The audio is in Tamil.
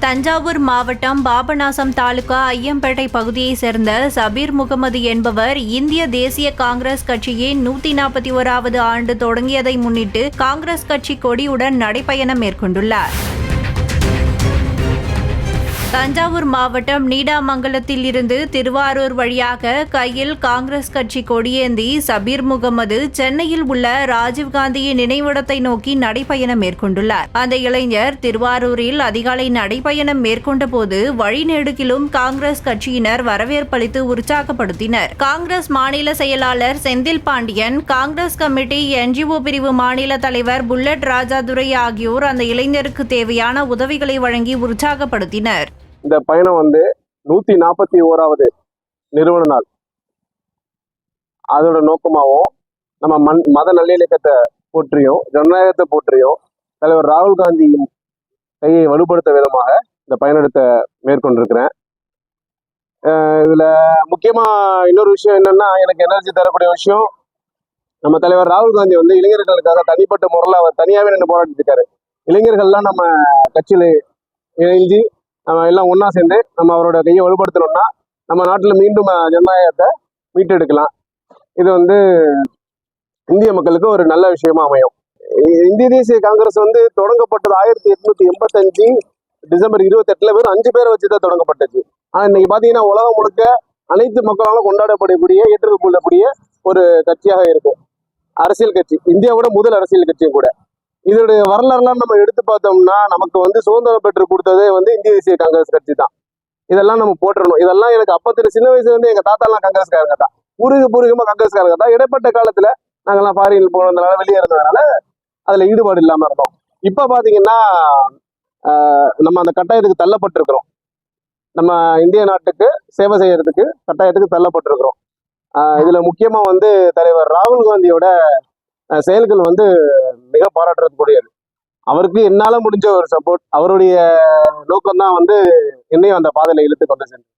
தஞ்சாவூர் மாவட்டம் பாபநாசம் தாலுகா ஐயம்பேட்டை பகுதியைச் சேர்ந்த சபீர் முகமது என்பவர் இந்திய தேசிய காங்கிரஸ் கட்சியின் நூத்தி நாற்பத்தி ஓராவது ஆண்டு தொடங்கியதை முன்னிட்டு காங்கிரஸ் கட்சி கொடியுடன் நடைபயணம் மேற்கொண்டுள்ளார். தஞ்சாவூர் மாவட்டம் நீடாமங்கலத்தில் இருந்து திருவாரூர் வழியாக கையில் காங்கிரஸ் கட்சி கொடியேந்தி சபீர் முகமது சென்னையில் உள்ள ராஜீவ்காந்தியின் நினைவிடத்தை நோக்கி நடைபயணம் மேற்கொண்டுள்ளார். அந்த இளைஞர் திருவாரூரில் அதிகாலை நடைபயணம் மேற்கொண்ட போது வழிநெடுகிலும் காங்கிரஸ் கட்சியினர் வரவேற்பளித்து உற்சாகப்படுத்தினர். காங்கிரஸ் மாநில செயலாளர் செந்தில் பாண்டியன் காங்கிரஸ் கமிட்டி என்ஜிஓ பிரிவு மாநில தலைவர் புல்லட் ராஜாதுரை ஆகியோர் அந்த இளைஞருக்கு தேவையான உதவிகளை வழங்கி உற்சாகப்படுத்தினர். இந்த பயணம் வந்து நூத்தி நாற்பத்தி ஓராவது நிறுவன நாள். அதோட நோக்கமாகவும் நம்ம மண் மத நல்லிணக்கத்தை போற்றியும் ஜனநாயகத்தை போற்றியும் தலைவர் ராகுல் காந்தியின் கையை வலுப்படுத்த விதமாக இந்த பயணத்தை மேற்கொண்டிருக்கிறேன். அஹ் இதுல முக்கியமா இன்னொரு விஷயம் என்னன்னா எனக்கு எனர்ஜி தரக்கூடிய விஷயம் நம்ம தலைவர் ராகுல் காந்தி வந்து இளைஞர்களுக்காக தனிப்பட்ட முறையில் அவர் தனியாகவே நின்று போராடிட்டு இருக்காரு. இளைஞர்கள்லாம் நம்ம கட்சியில் இணைஞ்சு நம்ம எல்லாம் ஒன்றா சேர்ந்து நம்ம அவரோட கையை வலுப்படுத்தணும்னா நம்ம நாட்டில் மீண்டும் ஜனநாயகத்தை மீட்டெடுக்கலாம். இது வந்து இந்திய மக்களுக்கு ஒரு நல்ல விஷயமா அமையும். இந்திய தேசிய காங்கிரஸ் வந்து தொடங்கப்பட்டது ஆயிரத்தி எட்நூத்தி எண்பத்தஞ்சு டிசம்பர் இருபத்தெட்டுல வெறும் அஞ்சு பேரை வச்சு தான் தொடங்கப்பட்டுச்சு ஆனா இன்னைக்கு பாத்தீங்கன்னா உலகம் முழுக்க அனைத்து மக்களாலும் கொண்டாடப்படக்கூடிய ஏற்றுக்கொள்ளக்கூடிய ஒரு கட்சியாக இருக்கு. அரசியல் கட்சி. இந்தியாவோட முதல் அரசியல் கட்சியும் கூட. இதோடைய வரலாறுலாம் நம்ம எடுத்து பார்த்தோம்னா நமக்கு வந்து சுதந்திரம் பெற்று கொடுத்ததே வந்து இந்திய தேசிய காங்கிரஸ் கட்சி தான் இதெல்லாம் நம்ம போட்டுடணும் இதெல்லாம் எனக்கு அப்பத்திர சின்ன வயசுல இருந்து எங்க தாத்தாலாம் காங்கிரஸ்காரங்க தான். பூர்வீக பூர்வீகமா காங்கிரஸ்காரங்க தான். இடைப்பட்ட காலத்துல நாங்கெல்லாம் ஃபாரின் போனதுனால வெளியே இருந்ததுனால அதுல ஈடுபாடு இல்லாம இருந்தோம். இப்ப பாத்தீங்கன்னா நம்ம அந்த கட்டாயத்துக்கு தள்ளப்பட்டிருக்கிறோம். நம்ம இந்திய நாட்டுக்கு சேவை செய்யறதுக்கு கட்டாயத்துக்கு தள்ளப்பட்டிருக்கிறோம். இதுல முக்கியமா வந்து தலைவர் ராகுல் காந்தியோட செயல்கள் வந்து மிக பாராட்டுறதுக்குரியது அவருக்கு என்னால முடிஞ்ச ஒரு சப்போர்ட் அவருடைய நோக்கம் தான் வந்து என்னையும் அந்த பாதையில இழுத்து கொண்டு சென்று